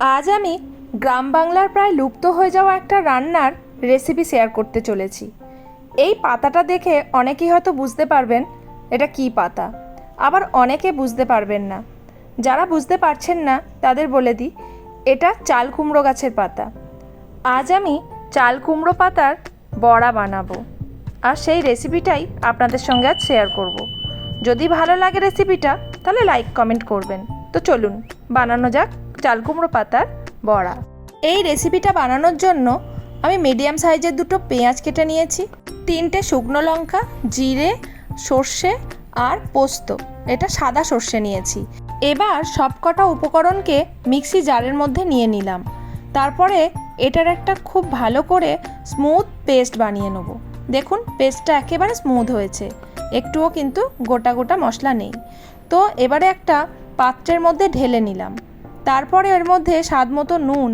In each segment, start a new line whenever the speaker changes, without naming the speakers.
আজ আমি গ্রাম বাংলার প্রায় লুপ্ত হয়ে যাওয়া একটা রান্নার রেসিপি শেয়ার করতে চলেছি। এই পাতাটা দেখে অনেকেই হয়তো বুঝতে পারবেন এটা কী পাতা। আবার অনেকে বুঝতে পারবেন না। যারা বুঝতে পারছেন না, তাদের বলে দিই, এটা চাল কুমড়ো গাছের পাতা। আজ আমি চাল কুমড়ো পাতার বড়া বানাবো। আর সেই রেসিপিটাই আপনাদের সঙ্গে আজ শেয়ার করব। যদি ভালো লাগে রেসিপিটা তাহলে লাইক কমেন্ট করবেন। তো চলুন, বানানো যাক। চাল কুমড়ো পাতার বড়া। এই রেসিপিটা বানানোর জন্য আমি মিডিয়াম সাইজের দুটো পেঁয়াজ কেটে নিয়েছি, তিনটে শুকনো লঙ্কা, জিরে, সর্ষে আর পোস্ত। এটা সাদা সর্ষে নিয়েছি। এবার সবকটা উপকরণকে মিক্সি জারের মধ্যে নিয়ে নিলাম। তারপরে এটার একটা খুব ভালো করে স্মুথ পেস্ট বানিয়ে নেব। দেখুন পেস্টটা একেবারে স্মুথ হয়েছে। একটুও কিন্তু গোটা গোটা মশলা নেই। তো এবারে একটা পাত্রের মধ্যে ঢেলে নিলাম। তারপরে এর মধ্যে স্বাদ মতো নুন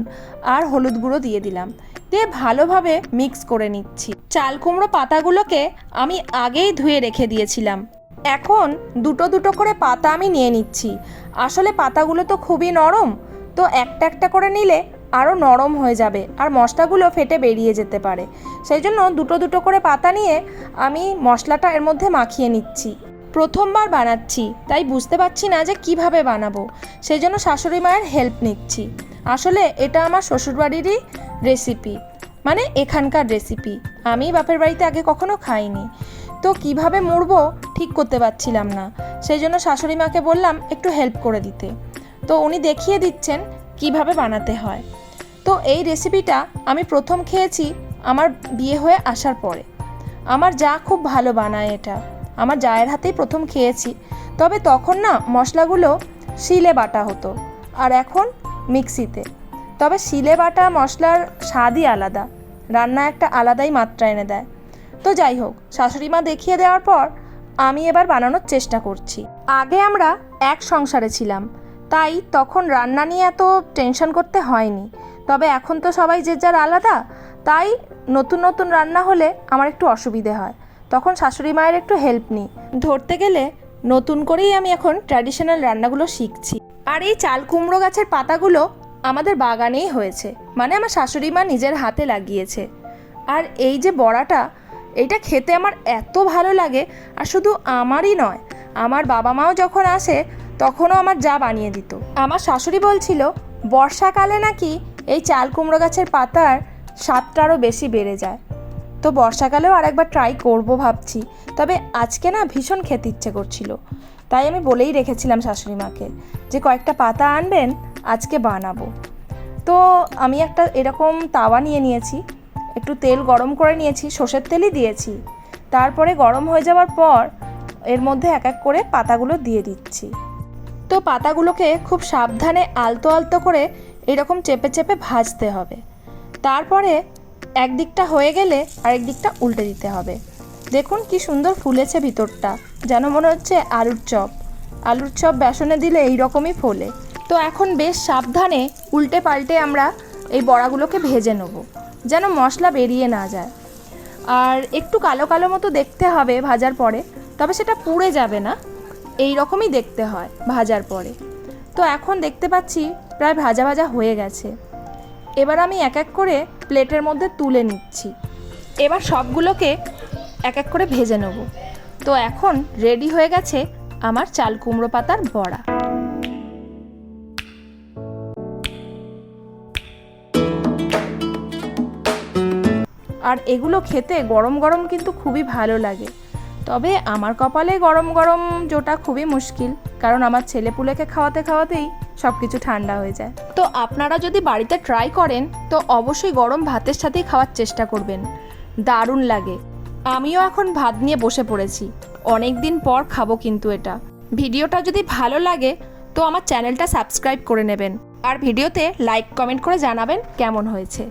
আর হলুদ গুঁড়ো দিয়ে দিলাম। দিয়ে ভালোভাবে মিক্স করে নিচ্ছি। চাল কুমড়ো পাতাগুলোকে আমি আগেই ধুয়ে রেখে দিয়েছিলাম। এখন দুটো দুটো করে পাতা আমি নিয়ে নিচ্ছি। আসলে পাতাগুলো তো খুবই নরম, তো একটা একটা করে নিলে আরও নরম হয়ে যাবে আর মশলাগুলো ফেটে বেরিয়ে যেতে পারে। সেই জন্য দুটো দুটো করে পাতা নিয়ে আমি মশলাটা এর মধ্যে মাখিয়ে নিচ্ছি। প্রথমবার বানাচ্ছি, তাই বুঝতে পারছি না যে কীভাবে বানাবো। সেই জন্য শাশুড়ি মায়ের হেল্প নিচ্ছি। আসলে এটা আমার শ্বশুরবাড়িরই রেসিপি মানে এখানকার রেসিপি আমি বাপের বাড়িতে আগে কখনো খাইনি। তো কীভাবে মুড়বো ঠিক করতে পারছিলাম না। সেই জন্য শাশুড়ি মাকে বললাম একটু হেল্প করে দিতে। তো উনি দেখিয়ে দিচ্ছেন কীভাবে বানাতে হয়। তো এই রেসিপিটা আমি প্রথম খেয়েছি আমার বিয়ে হয়ে আসার পরে। আমার যা খুব ভালো বানায় এটা। আমার জায়ের হাতেই প্রথম খেয়েছি। তবে তখন না মশলাগুলো শিলে বাটা হতো, আর এখন মিক্সিতে। তবে শিলে বাটা মশলার স্বাদই আলাদা, রান্না একটা আলাদাই মাত্রা এনে দেয়। তো যাই হোক, শাশুড়ি মা দেখিয়ে দেওয়ার পর আমি এবার বানানোর চেষ্টা করছি। আগে আমরা এক সংসারে ছিলাম, তাই তখন রান্না নিয়ে এত টেনশন করতে হয়নি। তবে এখন তো সবাই যে যার আলাদা, তাই নতুন নতুন রান্না হলে আমার একটু অসুবিধে হয়। তখন শাশুড়ি মায়ের একটু হেল্প নিই ধরতে গেলে নতুন করেই আমি এখন ট্র্যাডিশনাল রান্নাগুলো শিখছি। আর এই চাল কুমড়ো গাছের পাতাগুলো আমাদের বাগানেই হয়েছে মানে আমার শাশুড়ি মা নিজের হাতে লাগিয়েছে। আর এই যে বড়াটা এইটা খেতে আমার এত ভালো লাগে, আর শুধু আমারই নয়, আমার বাবা মাও যখন আসে, তখনও আমার যা বানিয়ে দিত। আমার শাশুড়ি বলছিল, বর্ষাকালে নাকি এই চাল কুমড়ো গাছের পাতার স্বাদটা আরও বেশি বেড়ে যায়। তো বর্ষাকালেও আরেকবার ট্রাই করব ভাবছি। তবে আজকে না ভীষণ খেতে ইচ্ছে করছিল। তাই আমি বলেই রেখেছিলাম শাশুড়ি মাকে যে কয়েকটা পাতা আনবেন, আজকে বানাবো। তো আমি একটা এরকম তাওয়া নিয়ে নিয়েছি, একটু তেল গরম করে নিয়েছি, সর্ষের তেলই দিয়েছি। তারপরে গরম হয়ে যাওয়ার পর এর মধ্যে এক এক করে পাতাগুলো দিয়ে দিচ্ছি। তো পাতাগুলোকে খুব সাবধানে আলতো আলতো করে এরকম চেপে চেপে ভাজতে হবে। তারপরে একদিকটা হয়ে গেলে আরেক দিকটা উল্টে দিতে হবে। দেখুন কি সুন্দর ফুলেছে ভিতরটা, যেন মনে হচ্ছে আলুর চপ। আলুর চপ বেসনে দিলে এই রকমই ফোলে। তো এখন বেশ সাবধানে উল্টে পাল্টে আমরা এই বড়াগুলোকে ভেজে নেব, যেন মশলা বেরিয়ে না যায়। আর একটু কালো কালো মতো দেখতে হবে ভাজার পরে, তবে সেটা পুড়ে যাবে না। এই রকমই দেখতে হয় ভাজার পরে। তো এখন দেখতে পাচ্ছি প্রায় ভাজা ভাজা হয়ে গেছে। এবার আমি এক এক করে প্লেটের মধ্যে তুলে নিচ্ছি। এবার সবগুলোকে এক এক করে ভেজে নেব। তো এখন রেডি হয়ে গেছে আমার চাল কুমড়ো পাতার বড়া। আর এগুলো খেতে গরম গরম কিন্তু খুবই ভালো লাগে। তবে আমার কপালে গরম গরম জোটা খুবই মুশকিল। কারণ আমার ছেলেপুলেকে খাওয়াতে খাওয়াতেই সব কিছু ঠান্ডা হয়ে যায়। তো আপনারা যদি বাড়িতে ট্রাই করেন, তো অবশ্যই গরম ভাতের সাথেই খাওয়ার চেষ্টা করবেন। দারুণ লাগে। আমিও এখন ভাত নিয়ে বসে পড়েছি। অনেক দিন পর খাব কিন্তু এটা। ভিডিওটা যদি ভালো লাগে, তো আমার চ্যানেলটা সাবস্ক্রাইব করে নেবেন। আর ভিডিওতে লাইক কমেন্ট করে জানাবেন কেমন হয়েছে।